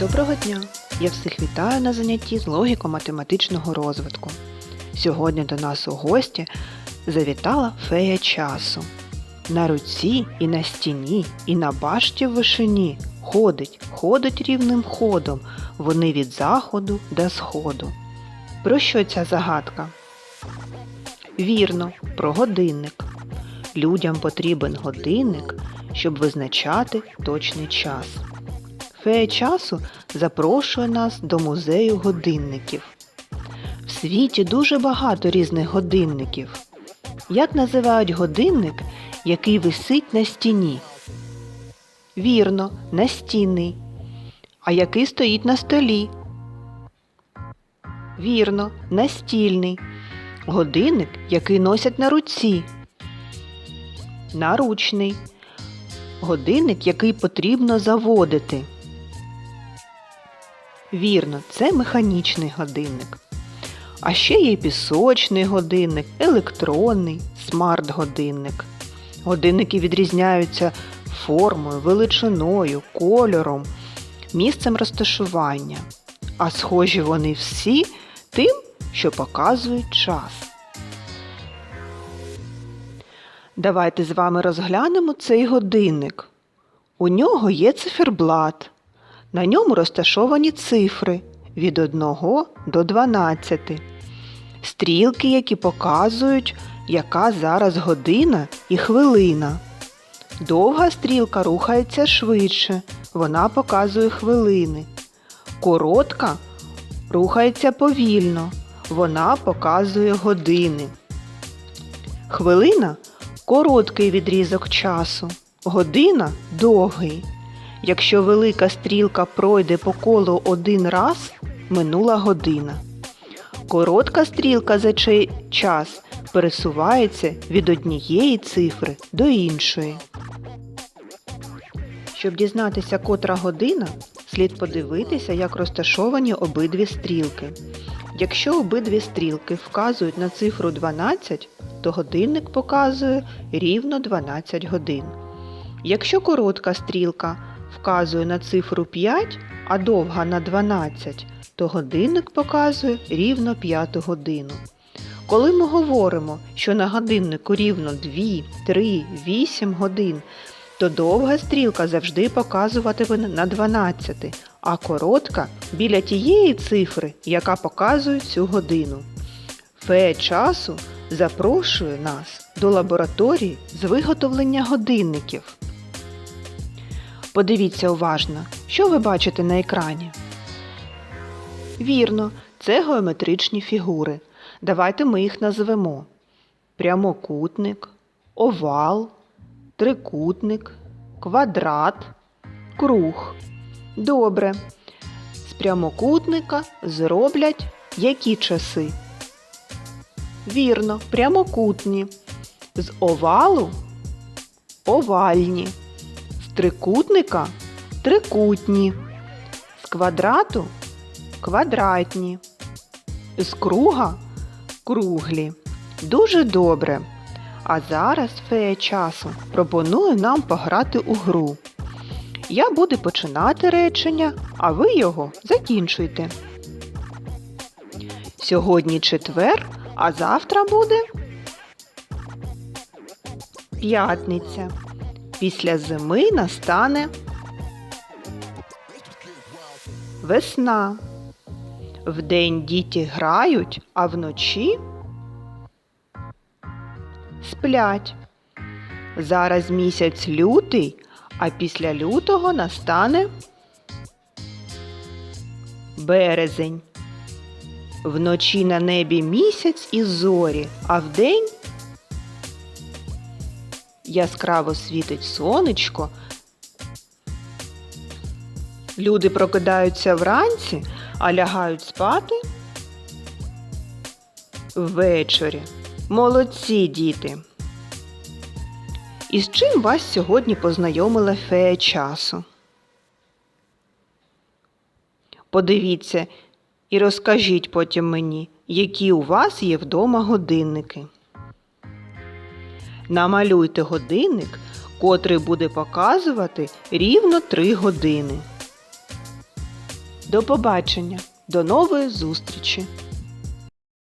Доброго дня! Я всіх вітаю на занятті з логіко-математичного розвитку. Сьогодні до нас у гості завітала фея часу. На руці і на стіні, і на башті в вишині ходить, ходить рівним ходом, вони від заходу до сходу. Про що ця загадка? Вірно, про годинник. Людям потрібен годинник, щоб визначати точний час. Фея часу запрошує нас до музею годинників. В світі дуже багато різних годинників. Як називають годинник, який висить на стіні? Вірно, настінний. А який стоїть на столі? Вірно, настільний. Годинник, який носять на руці. Наручний. Годинник, який потрібно заводити. Вірно, це механічний годинник. А ще є пісочний годинник, електронний, смарт-годинник. Годинники відрізняються формою, величиною, кольором, місцем розташування. А схожі вони всі тим, що показують час. Давайте з вами розглянемо цей годинник. У нього є циферблат. На ньому розташовані цифри від 1 до 12. Стрілки, які показують, яка зараз година і хвилина. Довга стрілка рухається швидше, вона показує хвилини. Коротка рухається повільно, вона показує години. Хвилина короткий відрізок часу, година довгий. Якщо велика стрілка пройде по колу один раз, минула година. Коротка стрілка за чий час пересувається від однієї цифри до іншої. Щоб дізнатися, котра година, слід подивитися, як розташовані обидві стрілки. Якщо обидві стрілки вказують на цифру 12, то годинник показує рівно 12 годин. Якщо коротка стрілка вказує на цифру 5, а довга на 12, то годинник показує рівно 5 годину. Коли ми говоримо, що на годиннику рівно 2, 3, 8 годин, то довга стрілка завжди показуватиме на 12, а коротка біля тієї цифри, яка показує цю годину. Фея часу запрошує нас до лабораторії з виготовлення годинників. Подивіться уважно, що ви бачите на екрані. Вірно, це геометричні фігури. Давайте ми їх назвемо: прямокутник, овал, трикутник, квадрат, круг. Добре. З прямокутника зроблять які часи? Вірно, прямокутні. З овалу овальні. З трикутника трикутні. З квадрату квадратні. З круга круглі. Дуже добре. А зараз фея часу пропонує нам пограти у гру. Я буду починати речення, а ви його закінчуйте. Сьогодні четвер, а завтра буде п'ятниця. Після зими настане весна. Вдень діти грають, а вночі сплять. Зараз місяць лютий, а після лютого настане березень. Вночі на небі місяць і зорі, а вдень яскраво світить сонечко. Люди прокидаються вранці, а лягають спати ввечері. Молодці діти! І з чим вас сьогодні познайомила фея часу? Подивіться і розкажіть потім мені, які у вас є вдома годинники. Намалюйте годинник, котрий буде показувати рівно 3 години. До побачення, до нової зустрічі!